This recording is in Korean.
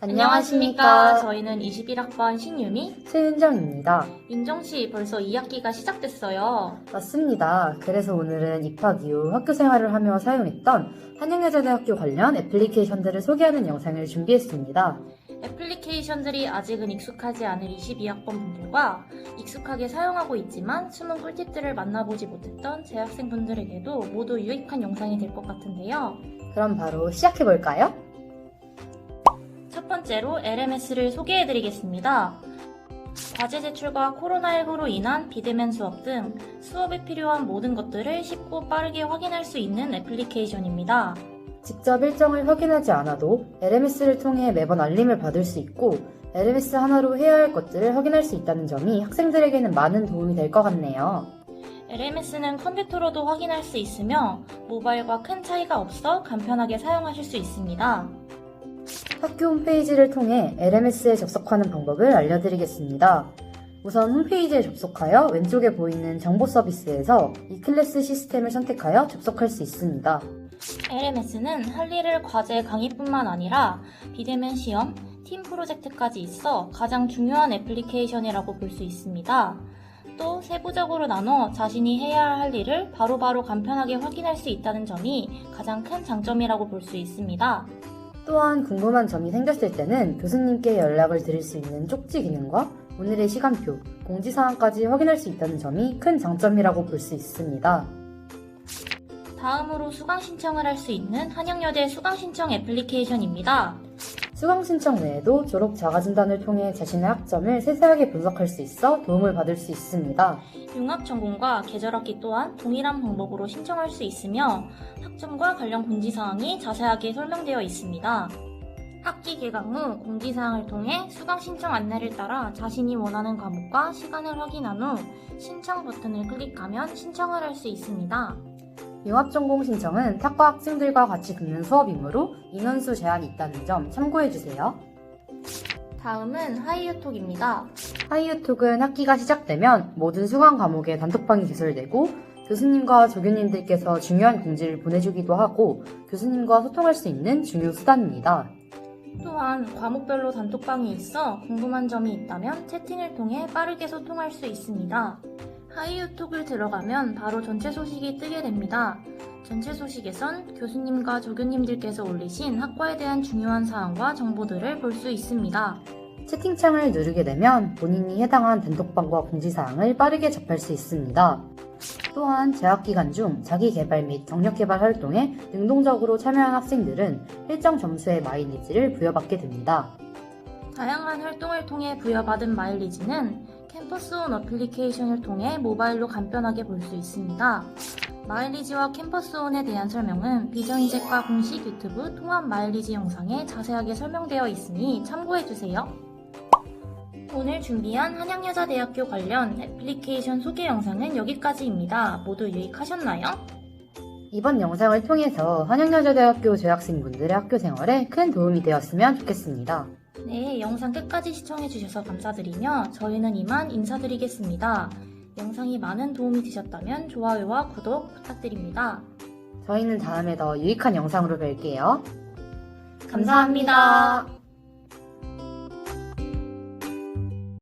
안녕하십니까. 저희는 21학번 신유미. 최윤정입니다. 윤정씨 벌써 2학기가 시작됐어요. 맞습니다. 그래서 오늘은 입학 이후 학교 생활을 하며 사용했던 한양여자대학교 관련 애플리케이션들을 소개하는 영상을 준비했습니다. 애플리케이션들이 아직은 익숙하지 않을 22학번 분들과 익숙하게 사용하고 있지만 숨은 꿀팁들을 만나보지 못했던 재학생 분들에게도 모두 유익한 영상이 될 것 같은데요. 그럼 바로 시작해볼까요? 첫 번째로 LMS를 소개해드리겠습니다. 과제 제출과 코로나19로 인한 비대면 수업 등 수업에 필요한 모든 것들을 쉽고 빠르게 확인할 수 있는 애플리케이션입니다. 직접 일정을 확인하지 않아도 LMS를 통해 매번 알림을 받을 수 있고 LMS 하나로 해야 할 것들을 확인할 수 있다는 점이 학생들에게는 많은 도움이 될 것 같네요. LMS는 컴퓨터로도 확인할 수 있으며 모바일과 큰 차이가 없어 간편하게 사용하실 수 있습니다. 학교 홈페이지를 통해 LMS에 접속하는 방법을 알려드리겠습니다. 우선 홈페이지에 접속하여 왼쪽에 보이는 정보 서비스에서 이 클래스 시스템을 선택하여 접속할 수 있습니다. LMS는 할 일을 과제 강의뿐만 아니라 비대면 시험, 팀 프로젝트까지 있어 가장 중요한 애플리케이션이라고 볼 수 있습니다. 또 세부적으로 나눠 자신이 해야 할 일을 바로 바로 간편하게 확인할 수 있다는 점이 가장 큰 장점이라고 볼 수 있습니다. 또한 궁금한 점이 생겼을 때는 교수님께 연락을 드릴 수 있는 쪽지 기능과 오늘의 시간표, 공지사항까지 확인할 수 있다는 점이 큰 장점이라고 볼 수 있습니다. 다음으로 수강 신청을 할 수 있는 한양여대 수강 신청 애플리케이션입니다. 수강 신청 외에도 졸업 자가 진단을 통해 자신의 학점을 세세하게 분석할 수 있어 도움을 받을 수 있습니다. 융합 전공과 계절학기 또한 동일한 방법으로 신청할 수 있으며 학점과 관련 공지 사항이 자세하게 설명되어 있습니다. 학기 개강 후 공지사항을 통해 수강 신청 안내를 따라 자신이 원하는 과목과 시간을 확인한 후 신청 버튼을 클릭하면 신청을 할 수 있습니다. 융합전공 신청은 탁과 학생들과 같이 듣는 수업이므로 인원수 제한이 있다는 점 참고해주세요. 다음은 하이유톡입니다. 하이유톡은 학기가 시작되면 모든 수강 과목에 단톡방이 개설되고 교수님과 조교님들께서 중요한 공지를 보내주기도 하고 교수님과 소통할 수 있는 중요 수단입니다. 또한 과목별로 단톡방이 있어 궁금한 점이 있다면 채팅을 통해 빠르게 소통할 수 있습니다. 하이유톡을 들어가면 바로 전체 소식이 뜨게 됩니다. 전체 소식에선 교수님과 조교님들께서 올리신 학과에 대한 중요한 사항과 정보들을 볼 수 있습니다. 채팅창을 누르게 되면 본인이 해당한 단톡방과 공지사항을 빠르게 접할 수 있습니다. 또한 재학 기간 중 자기 개발 및 경력 개발 활동에 능동적으로 참여한 학생들은 일정 점수의 마일리지를 부여받게 됩니다. 다양한 활동을 통해 부여받은 마일리지는 캠퍼스온 어플리케이션을 통해 모바일로 간편하게 볼 수 있습니다. 마일리지와 캠퍼스온에 대한 설명은 비정인책과 공식 유튜브 통합 마일리지 영상에 자세하게 설명되어 있으니 참고해주세요. 오늘 준비한 한양여자대학교 관련 애플리케이션 소개 영상은 여기까지입니다. 모두 유익하셨나요? 이번 영상을 통해서 한양여자대학교 재학생분들의 학교 생활에 큰 도움이 되었으면 좋겠습니다. 네, 영상 끝까지 시청해주셔서 감사드리며 저희는 이만 인사드리겠습니다. 영상이 많은 도움이 되셨다면 좋아요와 구독 부탁드립니다. 저희는 다음에 더 유익한 영상으로 뵐게요. 감사합니다.